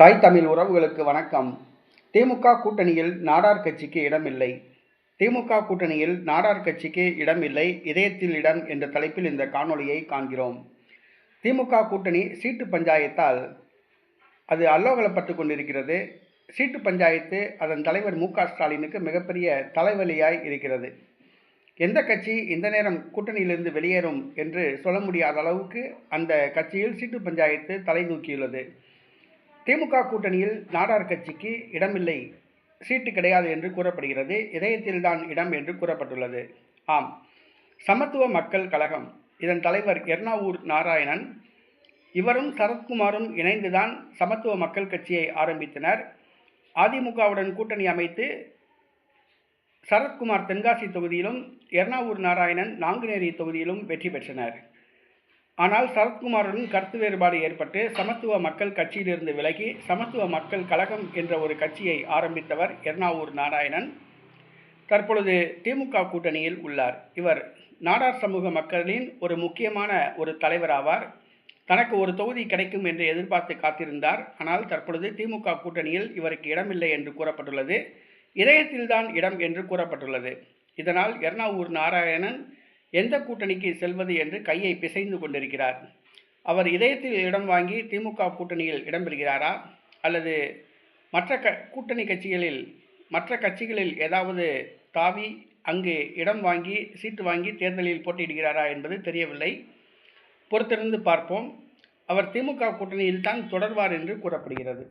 தாய் தமிழ் உறவுகளுக்கு வணக்கம். திமுக கூட்டணியில் நாடார் கட்சிக்கு இடமில்லை. திமுக கூட்டணியில் நாடார் கட்சிக்கு இடமில்லை. இதயத்தில் இடம் என்ற தலைப்பில் இந்த காணொளியை காண்கிறோம். திமுக கூட்டணி சீட்டு பஞ்சாயத்தால் அது அல்லோகலப்பட்டு கொண்டிருக்கிறது. சீட்டு பஞ்சாயத்து அதன் தலைவர் மு க ஸ்டாலினுக்கு மிகப்பெரிய தலைவலியாய் இருக்கிறது. எந்த கட்சி இந்த நேரம் கூட்டணியிலிருந்து வெளியேறும் என்று சொல்ல முடியாத அளவுக்கு அந்த கட்சியில் சீட்டு பஞ்சாயத்து தலை தூக்கியுள்ளது. திமுக கூட்டணியில் நாடார் கட்சிக்கு இடமில்லை. சீட்டு கிடையாது என்று கூறப்படுகிறது. இதயத்தில்தான் இடம் என்று கூறப்பட்டுள்ளது. ஆம். சமத்துவ மக்கள் கழகம். இதன் தலைவர் எர்ணாவூர் நாராயணன். இவரும் சரத்குமாரும் இணைந்துதான் சமத்துவ மக்கள் கட்சியை ஆரம்பித்தனர். அதிமுகவுடன் கூட்டணி அமைத்து சரத்குமார் தென்காசி தொகுதியிலும் எர்ணாவூர் நாராயணன் நாங்குநேரி தொகுதியிலும் வெற்றி பெற்றனர். ஆனால் சரத்குமாருடன் கருத்து வேறுபாடு ஏற்பட்டு சமத்துவ மக்கள் கட்சியிலிருந்து விலகி சமத்துவ மக்கள் கழகம் என்ற ஒரு கட்சியை ஆரம்பித்தவர் எர்ணாவூர் நாராயணன். தற்பொழுது திமுக கூட்டணியில் உள்ளார். இவர் நாடார் சமூக மக்களின் ஒரு முக்கியமான ஒரு தலைவராவார் தனக்கு ஒரு தொகுதி கிடைக்கும் என்று எதிர்பார்த்து காத்திருந்தார். ஆனால் தற்பொழுது திமுக கூட்டணியில் இவருக்கு இடமில்லை என்று கூறப்பட்டுள்ளது. இதயத்தில்தான் இடம் என்று கூறப்பட்டுள்ளது. இதனால் எர்ணாவூர் நாராயணன் எந்த கூட்டணிக்கு செல்வது என்று கையை பிசைந்து கொண்டிருக்கிறார். அவர் இதயத்தில் இடம் வாங்கி திமுக கூட்டணியில் இடம்பெறுகிறாரா அல்லது மற்ற க கூட்டணி கட்சிகளில் மற்ற கட்சிகளில் ஏதாவது தாவி அங்கு இடம் வாங்கி சீட்டு வாங்கி தேர்தலில் போட்டியிடுகிறாரா என்பது தெரியவில்லை. பொறுத்திருந்து பார்ப்போம். அவர் திமுக கூட்டணியில் தான் தொடர்வார் என்று கூறப்படுகிறது.